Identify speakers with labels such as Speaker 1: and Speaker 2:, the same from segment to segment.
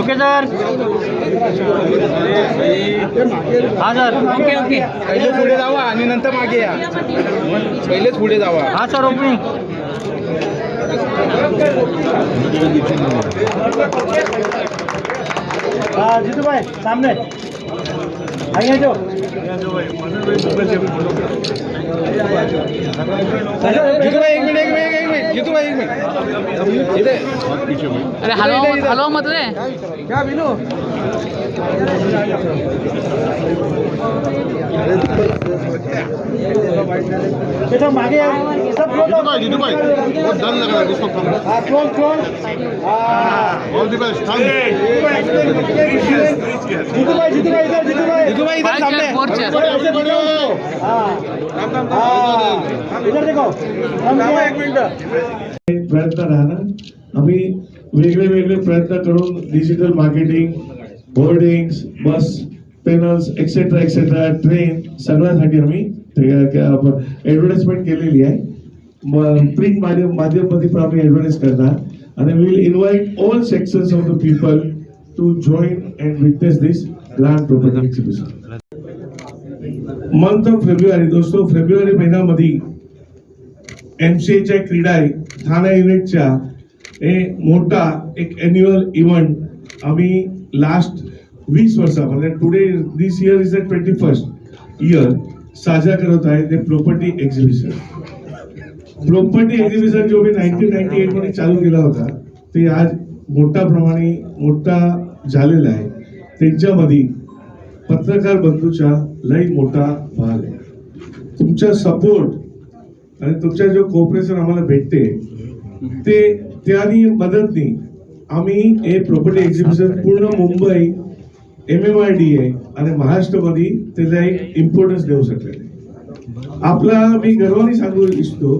Speaker 1: Okay sir. हा sir. Okay okay.
Speaker 2: पहिले पुढे जावा आणि नंतर मागे या. पहिलेच पुढे जावा.
Speaker 1: हा सर ओपनिंग हाँ जीतू भाई सामने आइए जो.
Speaker 2: जितूभाई एक मिनिट एक मिनिट. एक मिनिट जितूभाई एक मिनिट। इथे
Speaker 3: पीछे भाई
Speaker 4: अरे हलवा मत हलवा मत रे
Speaker 2: क्या बिनू
Speaker 1: बेटा मागे आ. सब क्लोज
Speaker 3: जीतू भाई जीतू भाई। बहुत डर लग रहा है इसको थम
Speaker 1: हाँ क्लोज क्लोज हाँ
Speaker 3: ऑल द बेस्ट थम।
Speaker 1: जीतू भाई जीतू भाई इधर जीतू भाई।
Speaker 2: जितूभाई इथे
Speaker 4: फाइव
Speaker 2: थांबले
Speaker 4: चेयर फोर चेयर
Speaker 1: ऐसे बने हो। हाँ। हाँ। इधर देखो। हम
Speaker 2: एक मिनिट।
Speaker 5: प्रयत्न राहणार. आम्ही वेगळे वेगळे प्रयत्न करून digital marketing boarding bus panels etcetera etcetera train सगळ्यासाठी आम्ही ऍडव्हर्टाइजमेंट केलेली आहे. प्रिंट माध्यम माध्यममध्ये पण आम्ही ऍडव्हर्टाइज करणार. आणि will invite all sections of the people to join and witness this grand property exhibition month of February दोस्तों फेब्रुवारी महिन्यामध्ये एमसीएच्या क्रीडा ठाणे युनिटच्या हे मोठा एक ॲन्युअल इव्हेंट आम्ही लास्ट वीस वर्षा म्हणजे today this year is the twenty first year साजरा करत आहे ते प्रॉपर्टी एक्झिबिशन प्रॉपर्टी एक्झिबिशन जो मी नाईन्टीन नाईन्टी एटमध्ये चालू केला होता ते आज मोठ्या प्रमाणे मोठा झालेला आहे. त्यांच्यामध्ये पत्रकार बंधूचा लई मोठा भाग आहे. तुमचा सपोर्ट आणि तुमच्या जो कोऑपरेशन आम्हाला भेटते ते त्यानी मदतनी आम्ही हे प्रॉपर्टी एक्झिबिशन पूर्ण Mumbai M M I D A आणि महाराष्ट्रामध्ये त्याला एक इम्पॉर्टन्स देऊ शकलेले आपला मी गर्वाने सांगू इच्छितो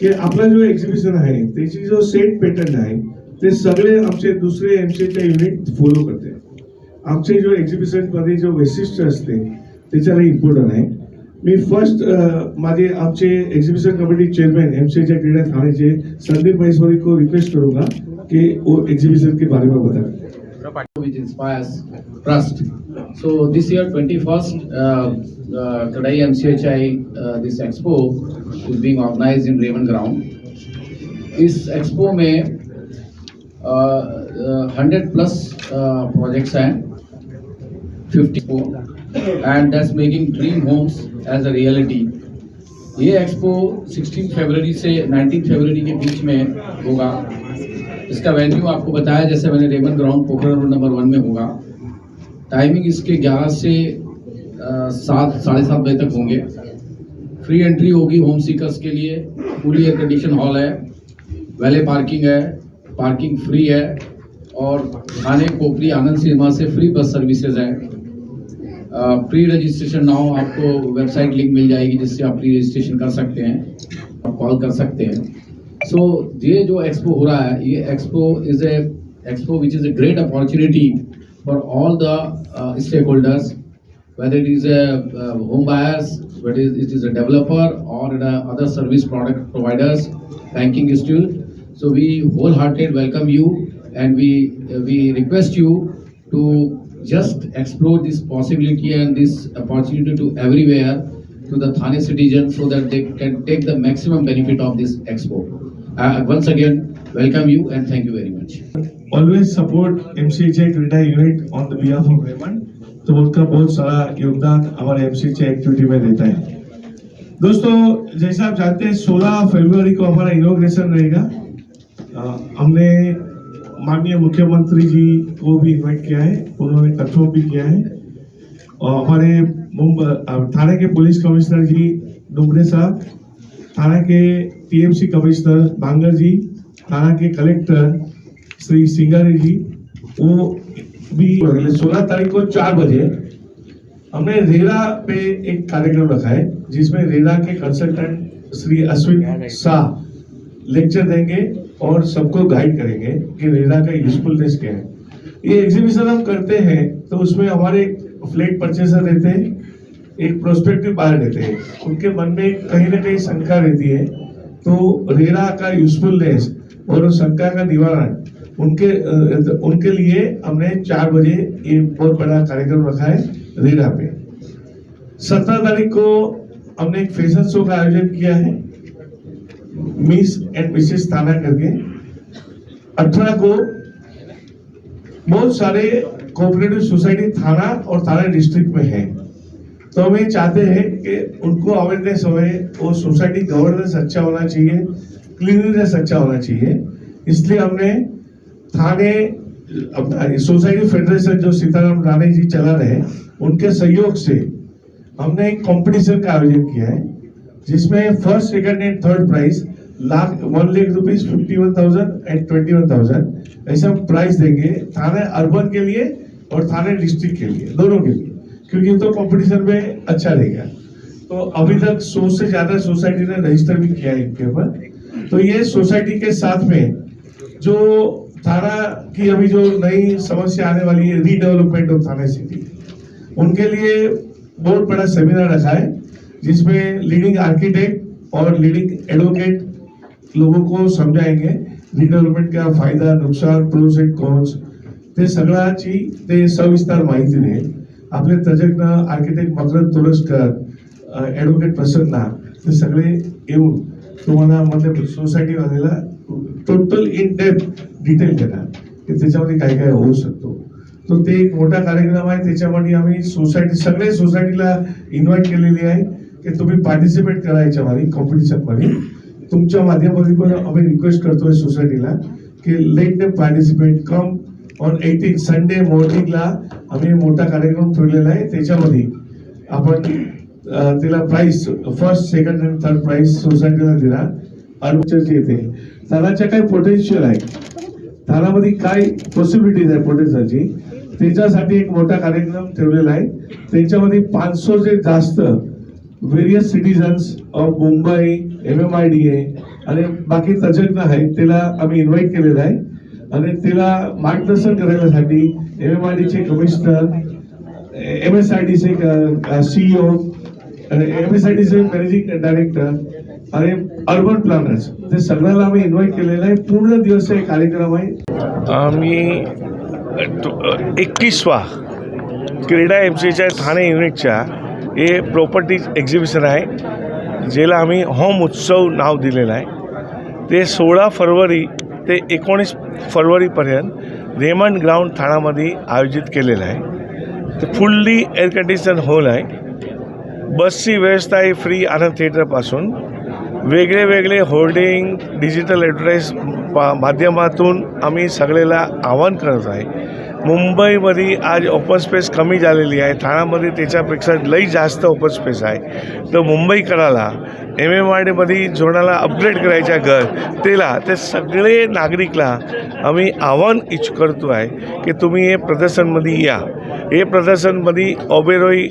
Speaker 5: की आपला जो एक्झिबिशन आहे त्याची जो सेट पॅटर्न आहे ते सगळे आमचे दुसरे एमसीच्या युनिट फॉलो करते. आमचे जो एक्झिबिशनमध्ये जो वैशिष्ट्य असते त्याच्याला इम्पॉर्टंट आहे. मी फर्स्ट माझे आमचे एक्झिबिशन कमिटी चेयरमैन एमसीच्या क्रीडा ठाण्याचे संदीप महेश्वरी को रिक्वेस्ट करूंगा कि वो एग्जीबिशन के बारे में बताएं
Speaker 6: which inspires trust. So this year, 21st, uh, uh, Kadai MCHI, uh, this expo is being organized in Raymond Ground. इस expo में हंड्रेड प्लस projects हैं 54 and that's making dream homes as a reality. ये expo 16 फरवरी से 19 फरवरी के बीच में होगा। इसका वेन्यू आपको बताया, जैसे मैंने Raymond ground Pokhran road number one में होगा। टाइमिंग इसके 11 से सात, साढ़े सात बजे तक होंगे। फ्री एंट्री होगी होम सीकर्स के लिए। फुली एयर कंडीशन हॉल है। वैले पार्किंग है। पार्किंग फ्री है। और थाने कोपरी आनंद सिनेमा से फ्री बस सर्विसेज़ हैं। प्री रजिस्ट्रेशन नाउ आपको वेबसाइट लिंक मिल जाएगी जिससे आप प्री रजिस्ट्रेशन कर सकते हैं आप कॉल कर सकते हैं सो ये जो एक्सपो हो रहा है ये expo is a expo which is a great opportunity for all the uh, stakeholders whether it is a uh, home buyers whether it is a developer or the other service product providers banking institute so we wholehearted welcome you and we uh, we request you to just explore this possibility and this opportunity to everywhere to the Thane citizens so that they can take the maximum benefit of this expo. Uh, once again, welcome you and thank you very much.
Speaker 5: Always support MCJ Krita unit on the behalf of Raymond. तो उनका बहुत सारा योगदान हमारे MCH activity में रहता है दोस्तों जैसा आप जानते हैं 16 फरवरी को हमारा इनोग्रेशन रहेगा हमने माननीय मुख्यमंत्री जी को भी इन्वाइट किया है, उन्होंने कंफर्म भी किया है। और हमारे मुंबई थाने के पुलिस कमिश्नर जी डुमरे साहब, थाना के टीएमसी कमिश्नर बांगर जी, थाना के कलेक्टर श्री सिंगारे जी, वो भी सोलह तारीख को चार बजे हमने रेरा पे एक कार्यक्रम रखा है, जिसमें रेरा के कंसल्टेंट श्री अश्विन शाह लेक्चर देंगे। और सबको गाइड करेंगे कि रेरा का यूजफुलनेस क्या है। ये एग्जीबिशन हम करते हैं तो उसमें हमारे फ्लैट परचेसर रहते हैं, एक प्रोस्पेक्टिव बायर रहते हैं। उनके मन में कहीं ना कहीं शंका रहती है तो रेरा का यूजफुलनेस और शंका का निवारण, उनके उनके लिए हमने चार बजे ये बहुत बड़ा कार्यक्रम रखा है रेरा पे। सत्रह तारीख को हमने एक फ़ैशन शो का आयोजन किया है। मिस एंड मिसेस थाना करके अठारह को बहुत सारे कोऑपरेटिव सोसाइटी थाना और थाना डिस्ट्रिक्ट में है। तो हम ये चाहते हैं कि उनको अवेयरनेस होए, वो सोसाइटी गवर्नेंस अच्छा होना चाहिए क्लीनलीनेस अच्छा होना चाहिए। इसलिए हमने थाने, अपना सोसाइटी फेडरेशन जो सीताराम राणे जी चला रहे उनके सहयोग से हमने एक कंपटीशन का आयोजन किया है। जिसमें first second and third prize lakh one lakh rupees fifty one thousand and twenty one thousand ऐसा प्राइज देंगे थाने अर्बन के लिए और थाने डिस्ट्रिक्ट के लिए, दोनों के लिए, क्योंकि तो कंपटीशन में अच्छा रहेगा। तो अभी तक सौ से ज़्यादा सोसाइटी ने रजिस्टर भी किया है इनके ऊपर। तो ये सोसाइटी के साथ में जो थाना की अभी जो नई समस्या आने वाली है रीडेवलपमेंट ऑफ़ थाना सिटी उनके लिए बहुत बड़ा सेमिनार रखा है जिसमें लीडिंग आर्किटेक्ट और लीडिंग एडवोकेट लोगों को समजाएंगे रिडेव्हलपमेंट का फायदा नुकसान प्रोस एंड कॉन्स ते सगळ्याची ते सविस्तर माहिती देईल आपले तज्ज्ञ आर्किटेक्ट मकरंद तोरसकर ॲडव्होकेट प्रसन्ना ते सगळे येऊन तुम्हाला मतलब सोसायटीवाल्याला टोटल इन डेप्थ डिटेल देणार। की त्याच्यामध्ये काय काय होऊ शकतो। तो ते एक मोठा कार्यक्रम आहे त्याच्यामध्ये आम्ही सोसायटी सगळे सोसायटीला इन्व्हाइट केलेली आहे। की तुम्ही पार्टिसिपेट करा याच्यामध्ये कॉम्पिटिशनमध्ये तुमच्या माध्यमातून पण आम्ही रिक्वेस्ट करतोय सोसायटीला की let them participate come on eighteen Sunday मॉर्निंगला आम्ही मोठा कार्यक्रम ठेवलेला आहे. त्याच्यामध्ये आपण तिला price first second and third price सोसायटीला दिला. अर्चरची येते. तालाच्या काय पोटेन्शियल आहे? तालामध्ये काय पॉसिबिलिटीज आहे पोटेन्शियलची त्याच्यासाठी एक मोठा कार्यक्रम ठेवलेला आहे. त्याच्यामध्ये पाचशे जे जास्त various citizens of Mumbai M M I D A आणि बाकी तज्ज्ञ आहेत त्याला आम्ही इन्व्हाइट केलेलं आहे. आणि त्याला मार्गदर्शन करायसाठी एम एम आय डीचे कमिशनर एम एस आय डीचे सीईओ एम एस आय डीचे मॅनेजिंग डायरेक्टर आणि अर्बन प्लॅनर्स ते सगळ्याला आम्ही इन्व्हाइट केलेलं आहे. पूर्ण दिवस हे कार्यक्रम आहे.
Speaker 4: आम्ही एकतीसवा क्रीडा एम सीच्या ठाणे युनिटच्या हे प्रॉपर्टीज एक्झिबिशन आहे ज्याला आम्ही होम उत्सव नाव दिलेलं आहे. ते सोळा फरवरी ते एकोणीस फरवरीपर्यंत रेमंड ग्राउंड ठाण्यामध्ये आयोजित केलेलं आहे. ते फुल्ली एअर कंडिशन हॉल आहे. बसची व्यवस्था आहे फ्री आनंद थिएटरपासून वेगळे वेगळे होर्डिंग डिजिटल ॲडव्हर्टाईज पा माध्यमातून आम्ही सगळ्याला आवाहन करत आहे. मुंबईमध्ये आज ओपन स्पेस कमी झालेली आहे. ठाण्यामध्ये त्याच्यापेक्षा लई जास्त ओपन स्पेस आहे. तर मुंबईकराला एम एम आर डीमध्ये जोडाला अपग्रेड करायच्या घर तेला ते सगळे नागरिकला आम्ही आव्हान इच्छ करतो आहे की तुम्ही हे प्रदर्शनमध्ये या. हे प्रदर्शनमध्ये ओबेरोई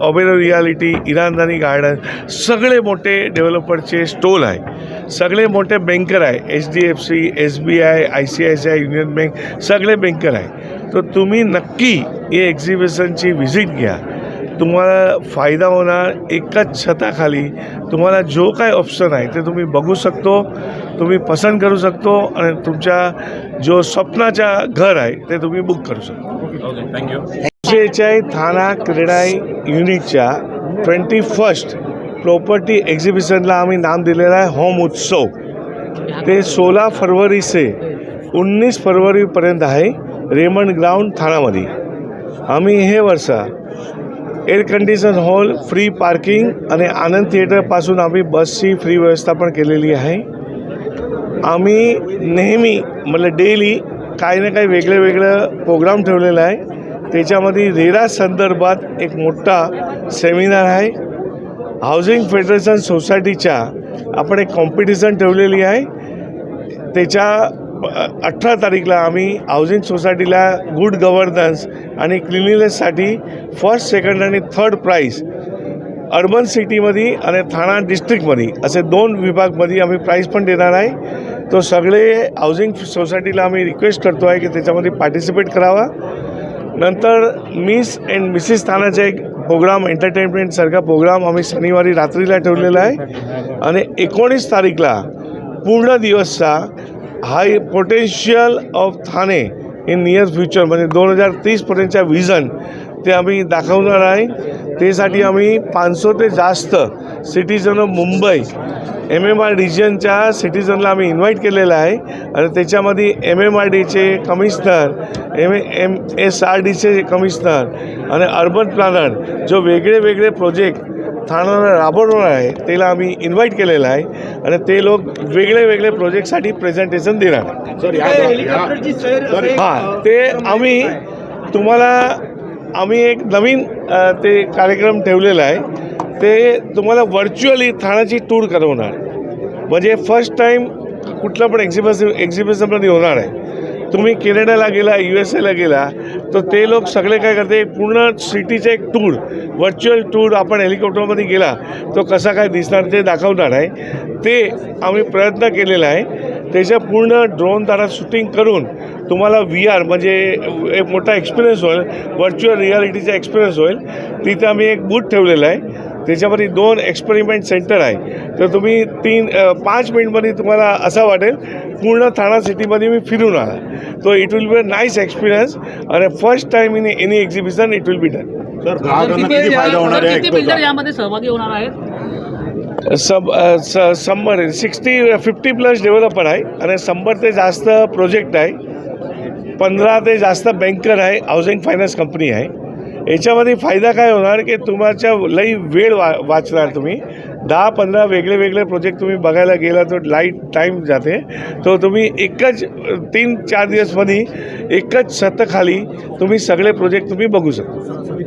Speaker 4: ओबेरो रियालिटी इरानदानी गार्डन सगळे मोठे डेव्हलपरचे स्टॉल आहे. सगळे मोठे बँकर आहे. H D F C S B I I C I C I union bank सगळे बँकर आहे. तर तुम्ही नक्की हे एक्झिबिशनची व्हिजिट घ्या. तुम्हाला फायदा होणार एकाच छताखाली. तुम्हाला जो काय ऑप्शन आहे ते तुम्ही बघू शकतो तुम्ही पसंत करू शकतो आणि तुमच्या जो स्वप्नाच्या घर आहे ते तुम्ही बुक करू शकतो. आहे थाना क्रीडा युनिटच्या ट्वेंटी फर्स्ट प्रॉपर्टी एक्झिबिशनला आम्ही नाम दिलेलं आहे होम उत्सव. ते सोळा फरवरी से उन्नीस फरवरीपर्यंत आहे. रेमंड ग्राउंड ठाण्यामध्ये आम्ही हे वर्षा air condition hall free parking आणि आनंद थिएटरपासून आम्ही बसची फ्री व्यवस्था पण केलेली आहे. आम्ही नेहमी म्हणजे डेली काही ना काही वेगळे वेगळं प्रोग्राम ठेवलेला आहे. त्याच्यामध्ये रेरा संदर्भात एक मोठा सेमिनार आहे. हाऊसिंग फेडरेशन सोसायटीच्या आपण एक कॉम्पिटिशन ठेवलेली आहे. त्याच्या अठरा तारीखला आम्ही हाऊसिंग सोसायटीला गुड गव्हर्नन्स आणि क्लिनिनेससाठी फर्स्ट सेकंड आणि थर्ड प्राईज अर्बन सिटीमध्ये आणि ठाणा डिस्ट्रिक्टमध्ये असे दोन विभागमध्ये आम्ही प्राईज पण देणार आहे. तो सगळे हाऊसिंग सोसायटीला आम्ही रिक्वेस्ट करतो आहे की त्याच्यामध्ये पार्टिसिपेट करावा. नंतर मिस अँड मिसेस थानाचा एक प्रोग्राम एंटरटेनमेंटसारखा प्रोग्राम आम्ही शनिवारी रात्रीला ठेवलेला आहे. आणि एकोणीस तारीखला पूर्ण दिवसचा
Speaker 5: high potential of Thane in near future म्हणजे दोन हजार तीसपर्यंतच्या विजन ते आम्ही दाखवणार आहे. त्यासाठी आम्ही पाचशे ते जास्त citizen of Mumbai M M R रिजनच्या सिटीजनला आम्ही इन्व्हाइट केलेलं आहे. आणि त्याच्यामध्ये एम एम आर डीचे commissioner M M S R डीचे कमिशनर आणि अर्बन प्लॅनर जो वेगळे वेगळे प्रोजेक्ट ठाण्याला राबवणार आहे त्याला आम्ही इन्व्हाइट केलेलं आहे आणि ते लोक वेगळे वेगळे प्रोजेक्टसाठी प्रेझेंटेशन देणार हां ते आम्ही तुम्हाला आम्ही एक नवीन ते कार्यक्रम ठेवलेला आहे. ते तुम्हाला व्हर्च्युअली ठाण्याची टूर करवणार. म्हणजे फर्स्ट टाईम कुठलं पण एक्झिबिशन एक्झिबिशनमध्ये होणार आहे. तुम्ही कॅनडाला गेला यू एस एला गेला तर ते लोक सगळे काय करते पूर्ण सिटीचे एक टूर व्हर्च्युअल टूर आपण हेलिकॉप्टरमध्ये गेला तो कसा काय दिसणार ते दाखवणार आहे. ते आम्ही प्रयत्न केलेला आहे. त्याच्या पूर्ण ड्रोनद्वारा शूटिंग करून तुम्हाला व्ही आर म्हणजे एक मोठा एक्सपिरियन्स होईल व्हर्च्युअल रियालिटीचा एक्सपिरियन्स होईल. तिथे आम्ही एक बूथ ठेवलेला आहे. त्याच्यामध्ये दोन एक्सपेरिमेंट सेंटर आहे. तर तुम्ही तीन पाच मिनिटमध्ये तुम्हाला असं वाटेल पूर्ण ठाणा सिटीमध्ये मी फिरून आला तो it will be a nice experience आणि first time in any exhibition it will be done
Speaker 2: आहे?
Speaker 4: यामध्ये सहभागी होणार आहेत?
Speaker 5: सब शंभर सिक्स्टी फिफ्टी प्लस डेव्हलपर आहे आणि शंभर ते जास्त प्रोजेक्ट आहे. पंधरा ते जास्त बँकर आहे हाऊसिंग फायनान्स कंपनी आहे. याच्यामध्ये फायदा काय होणार की तुमच्या लई वेळ वा वाचणार तुम्ही. दहा पंधरा वेगळे वेगळे प्रोजेक्ट तुम्ही बघायला गेला तर लाइट टाईम जाते. तो तुम्ही एकच तीन चार दिवसमध्ये एकच सतखाली तुम्ही सगळे प्रोजेक्ट तुम्ही बघू शकता.